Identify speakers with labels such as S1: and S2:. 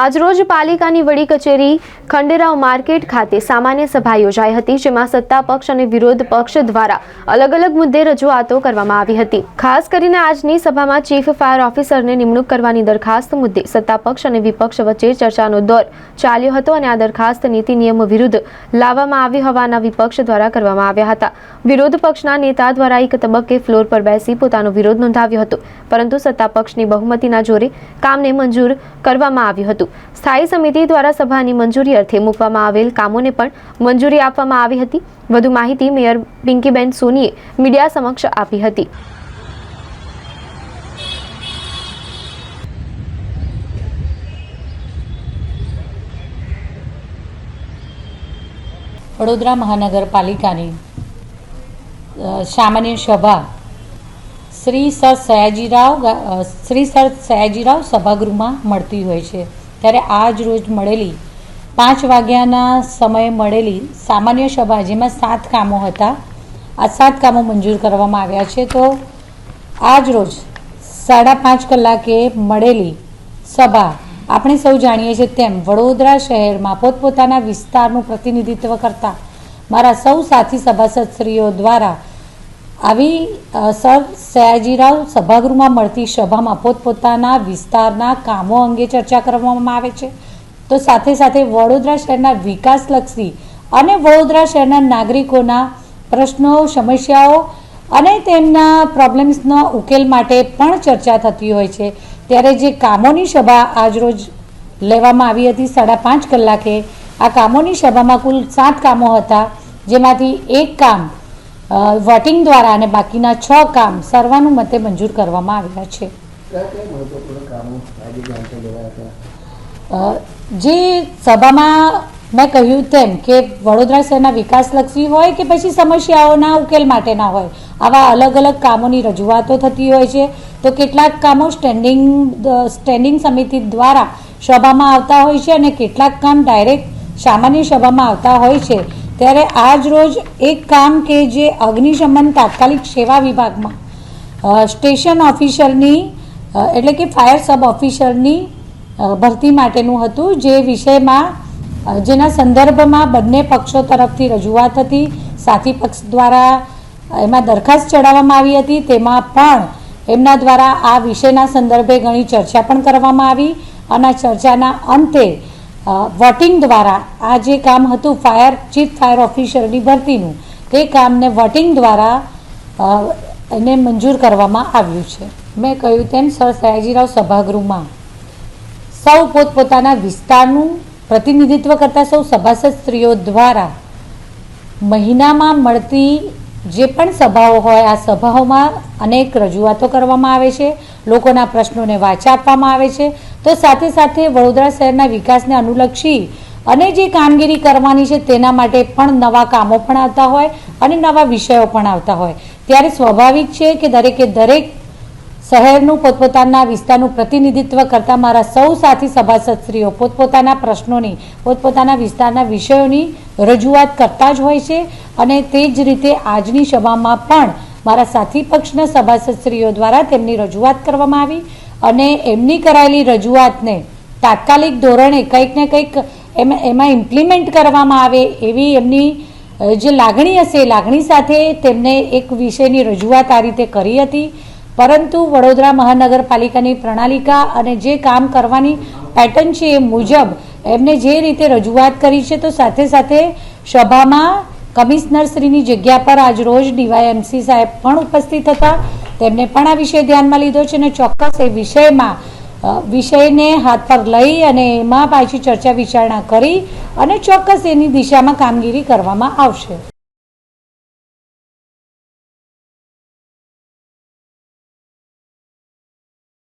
S1: આજરોજ પાલિકાની વડી કચેરી ખંડેરાવ માર્કેટ ખાતે સામાન્ય સભા યોજાઈ હતી, જેમાં સત્તા પક્ષ અને વિરોધ પક્ષ દ્વારા અલગ અલગ મુદ્દે રજૂઆતો કરવામાં આવી હતી. ખાસ કરીને આજની સભામાં ચીફ ફાયર ઓફિસરને નિમણૂક કરવાની દરખાસ્ત મુદ્દે સત્તા પક્ષ અને વિપક્ષ વચ્ચે ચર્ચાનો દોર ચાલ્યો હતો અને આ દરખાસ્ત નીતિ નિયમ વિરુદ્ધ લાવવામાં આવી હોવાના વિપક્ષ દ્વારા કરવામાં આવ્યા હતા. વિરોધ પક્ષના નેતા દ્વારા એક તબક્કે ફ્લોર પર બેસી પોતાનો વિરોધ નોંધાવ્યો હતો, પરંતુ સત્તા પક્ષની બહુમતીના જોરે કામને મંજૂર કરવામાં આવ્યું હતું. સ્થાયી સમિતિ દ્વારા સભાની મંજૂરી અર્થે મૂકવામાં આવેલ કામોને પણ મંજૂરી આપવામાં આવી હતી. વધુ માહિતી મેયર પિંકીબેન સોનીએ મીડિયા સમક્ષ આપી હતી.
S2: વડોદરા મહાનગરપાલિકાની સામાન્ય સભા શ્રી સર સયાજીરાવ શ્રી સર સયાજીરાવ સભાગૃહમાં મળતી હોય છે. ત્યારે આજ રોજ મળેલી પાંચ વાગ્યાના સમયે મળેલી સામાન્ય સભા જેમાં સાત કામો હતા. આ સાત કામો મંજૂર કરવામાં આવ્યા છે. તો આજ રોજ સાડા પાંચ કલાકે મળેલી સભા આપણે સૌ જાણીએ છીએ તેમ વડોદરા શહેરમાં પોતપોતાના વિસ્તારનું પ્રતિનિધિત્વ કરતા મારા સૌ સાથી સભાસદશ્રીઓ દ્વારા આવી સર સયાજીરાવ સભાગૃહમાં મળતી સભામાં પોતપોતાના વિસ્તારના કામો અંગે ચર્ચા કરવામાં આવે છે. તો સાથે સાથે વડોદરા શહેરના વિકાસલક્ષી અને વડોદરા શહેરના નાગરિકોના પ્રશ્નો, સમસ્યાઓ અને તેમના પ્રોબ્લેમ્સના ઉકેલ માટે પણ ચર્ચા થતી હોય છે. ત્યારે જે કામોની સભા આજરોજ લેવામાં આવી હતી સાડા પાંચ કલાકે. આ કામોની સભામાં કુલ સાત કામો હતા, જેમાંથી એક કામ વોટિંગ દ્વારા અને બાકીના છ કામ સર્વાનુમતે મંજૂર કરવામાં આવ્યા છે. જે સભામાં મેં કહ્યું તેમ કે વડોદરા શહેરના વિકાસલક્ષી હોય કે પછી સમસ્યાઓના ઉકેલ માટેના હોય આવા અલગ અલગ કામોની રજૂઆતો થતી હોય છે. તો કેટલાક કામો સ્ટેન્ડિંગ સ્ટેન્ડિંગ સમિતિ દ્વારા સભામાં આવતા હોય છે અને કેટલાક કામ ડાયરેક્ટ સામાન્ય સભામાં આવતા હોય છે. ત્યારે આજ રોજ એક કામ કે જે અગ્નિશમન તાત્કાલિક સેવા વિભાગમાં સ્ટેશન ઓફિસરની એટલે કે ફાયર સબ ઓફિસરની ભરતી માટેનું હતું, જે વિષયમાં જેના સંદર્ભમાં બંને પક્ષો તરફથી રજૂઆત હતી. સાથી પક્ષ દ્વારા એમાં દરખાસ્ત ચડાવવામાં આવી હતી. તેમાં પણ એમના દ્વારા આ વિષયના સંદર્ભે ઘણી ચર્ચા પણ કરવામાં આવી. અને ચર્ચાના અંતે વોટિંગ દ્વારા આ જે કામ હતું, ફાયર, ચીફ ફાયર ઓફિસરની ભરતીનું, તે કામને વોટિંગ દ્વારા એને મંજૂર કરવામાં આવ્યું છે. મેં કહ્યું તેમ, સર સયાજીરાવ સભાગૃહમાં. સૌ પોતપોતાના વિસ્તારનું પ્રતિનિધિત્વ કરતા સૌ સભાસદ સ્ત્રીઓ દ્વારા મહિનામાં મળતી જે પણ સભાઓ હોય, આ સભાઓમાં અનેક રજૂઆતો કરવામાં આવે છે, લોકોના પ્રશ્નોને વાચા આપવામાં આવે છે. તો સાથે સાથે વડોદરા શહેરના વિકાસને અનુલક્ષી અને જે કામગીરી કરવાની છે તેના માટે પણ નવા કામો પણ આવતા હોય અને નવા વિષયો પણ આવતા હોય. ત્યારે સ્વાભાવિક છે કે દરેકે દરેક શહેરનું પોતપોતાના વિસ્તારનું પ્રતિનિધિત્વ કરતા મારા સૌ સાથી સભાસદશ્રીઓ પોતપોતાના પ્રશ્નોની, પોતપોતાના વિસ્તારના વિષયોની રજૂઆત કરતા જ હોય છે અને તે જ રીતે આજની સભામાં પણ મારા સાથી પક્ષના સભાસદશ્રીઓ દ્વારા તેમની રજૂઆત કરવામાં આવી અને એમની કરાયેલી રજૂઆતને તાત્કાલિક ધોરણે કંઈક ને કંઈક એમાં ઇમ્પ્લિમેન્ટ કરવામાં આવે એવી એમની જે લાગણી હશે લાગણી સાથે તેમને એક વિષયની રજૂઆત આ રીતે કરી હતી. પરંતુ વડોદરા મહાનગરપાલિકાની પ્રણાલિકા અને જે કામ કરવાની પેટર્ન છે એ મુજબ એમને જે રીતે રજૂઆત કરી છે તો સાથે સાથે સભામાં કમિશનરશ્રીની જગ્યા પર આજ રોજ ડીવાયએમસી સાહેબ પણ ઉપસ્થિત હતા. તેમને પણ આ વિષય ધ્યાનમાં લીધો છે અને ચોક્કસ એ વિષયમાં વિષયને હાથ પર લઈ અને એમાં પાછી ચર્ચા વિચારણા કરી અને ચોક્કસ એની દિશામાં કામગીરી કરવામાં આવશે.